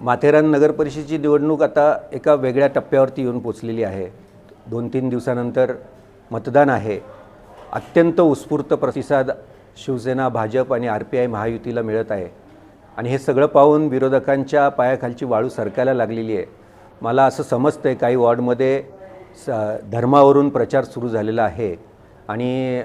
माथेरान नगरपरिषदेची निवडणूक आता एका वेगळ्या टप्प्यावरती येऊन पोचलेली आहे. दोन तीन दिवसानंतर मतदान आहे. अत्यंत उत्स्फूर्त प्रतिसाद शिवसेना भाजप आणि आर पी आय महायुतीला मिळत आहे. आणि हे सगळं पाहून विरोधकांच्या पायाखालची वाळू सरकायला लागलेली आहे. मला असं समजतं आहे काही वॉर्डमध्ये स धर्मावरून प्रचार सुरू झालेला आहे. आणि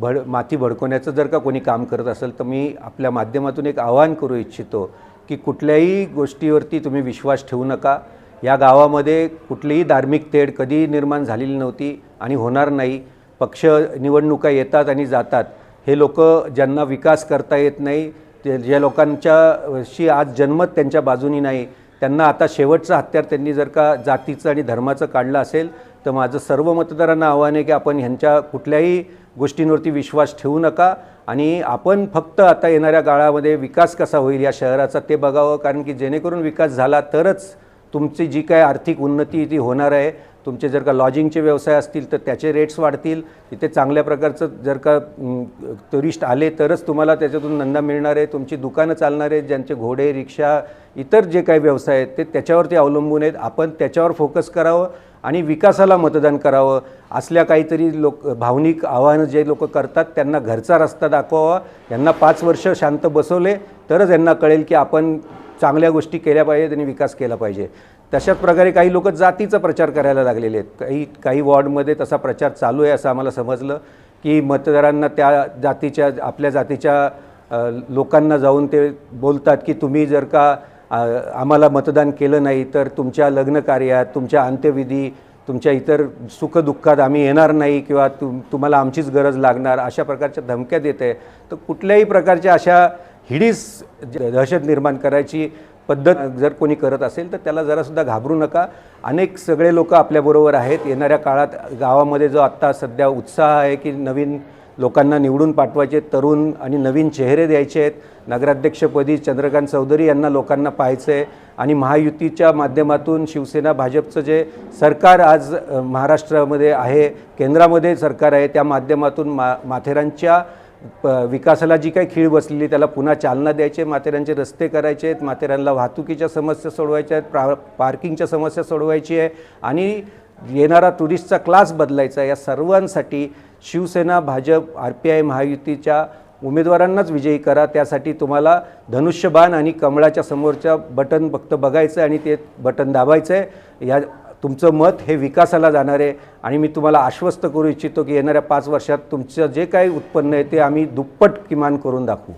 भड माती भडकवण्याचं जर का कोणी काम करत असेल तर मी आपल्या माध्यमातून एक आवाहन करू इच्छितो की कुठल्याही गोष्टीवरती तुम्ही विश्वास ठेवू नका. या गावामध्ये कुठलीही धार्मिक तेढ कधी निर्माण झालेली नव्हती आणि होणार नाही. पक्ष निवडणुका येतात आणि जातात. हे लोक ज्यांना विकास करता येत नाही ते ज्या लोकांच्याशी आज जन्मत त्यांच्या बाजूनी नाही त्यांना आता शेवटचं हत्यार त्यांनी जर का जातीचं आणि धर्माचं काढलं असेल तर माझं सर्व मतदारांना आव्हान आहे की आपण ह्यांच्या कुठल्याही गोष्टींवरती विश्वास ठेवू नका. आणि आपण फक्त आता येणाऱ्या काळामध्ये विकास कसा होईल या शहराचा ते बघावं. कारण की जेणेकरून विकास झाला तरच तुमची जी काय आर्थिक उन्नती ती होणार आहे. तुमचे जर का लॉजिंगचे व्यवसाय असतील तर त्याचे रेट्स वाढतील. तिथे चांगल्या प्रकारचं जर का टुरिस्ट आले तरच तुम्हाला त्याच्यातून नंदा मिळणार आहे. तुमची दुकानं चालणार आहेत ज्यांचे घोडे रिक्षा इतर जे काही व्यवसाय आहेत ते त्याच्यावरती अवलंबून आहेत. आपण त्याच्यावर फोकस करावं आणि विकासाला मतदान करावं. असल्या काहीतरी लोक भावनिक आव्हानं जे लोक करतात त्यांना घरचा रस्ता दाखवावा. यांना पाच वर्ष शांत बसवले तरच यांना कळेल की आपण चांगल्या गोष्टी केल्या पाहिजेत आणि विकास केला पाहिजे. तशाच प्रकारे काही लोक जातीचा प्रचार करायला लागलेले आहेत. काही काही वॉर्डमध्ये तसा प्रचार चालू आहे असं आम्हाला समजलं की मतदारांना त्या जातीच्या आपल्या जातीच्या लोकांना जाऊन ते बोलतात की तुम्ही जर का आम्हाला मतदान केलं नाही तर तुमच्या लग्न कार्यात तुमच्या अंत्यविधी तुमच्या इतर सुखदुःखात आम्ही येणार नाही किंवा तुम तुम्हाला आमचीच गरज लागणार अशा प्रकारच्या धमक्या देत आहे. तर कुठल्याही प्रकारच्या अशा हिडीस ज- दहशत निर्माण करायची पद्धत जर कोणी करत असेल तर त्याला जरासुद्धा घाबरू नका. अनेक सगळे लोक आपल्याबरोबर आहेत. येणाऱ्या काळात गावामध्ये जो आत्ता सध्या उत्साह आहे की नवीन लोकांना निवडून पाठवायचे तरुण आणि नवीन चेहरे द्यायचे आहेत. नगराध्यक्षपदी चंद्रकांत चौधरी यांना लोकांना पाहायचं आहे आणि महायुतीच्या माध्यमातून शिवसेना भाजपचं जे सरकार आज महाराष्ट्रामध्ये आहे केंद्रामध्ये सरकार आहे त्या माध्यमातून मा माथेरानच्या प विकासाला जी काही खीळ बसलेली त्याला पुन्हा चालना द्यायची आहे माथेरानचे रस्ते करायचे आहेत माथेरानला वाहतुकीच्या समस्या सोडवायच्या आहेत प्रा पार्किंगच्या समस्या सोडवायची आहे आणि येणारा टुरिस्टचा क्लास बदलायचा आहे. या सर्वांसाठी Shivsena Bhajap R P I महायुतीच्या उमेदवारांनाच विजयी करा. त्यासाठी तुम्हाला धनुष्यबाण आणि कमळाच्या समोरच्या बटन फक्त बघायचं आणि ते बटन दाबायचं आहे. या तुमचं मत हे विकासाला जाणार आहे आणि मी तुम्हाला आश्वस्त करू इच्छितो की येणाऱ्या पाच वर्षात तुमचं जे काही उत्पन्न आहे ते आम्ही दुप्पट किमान करून दाखवू.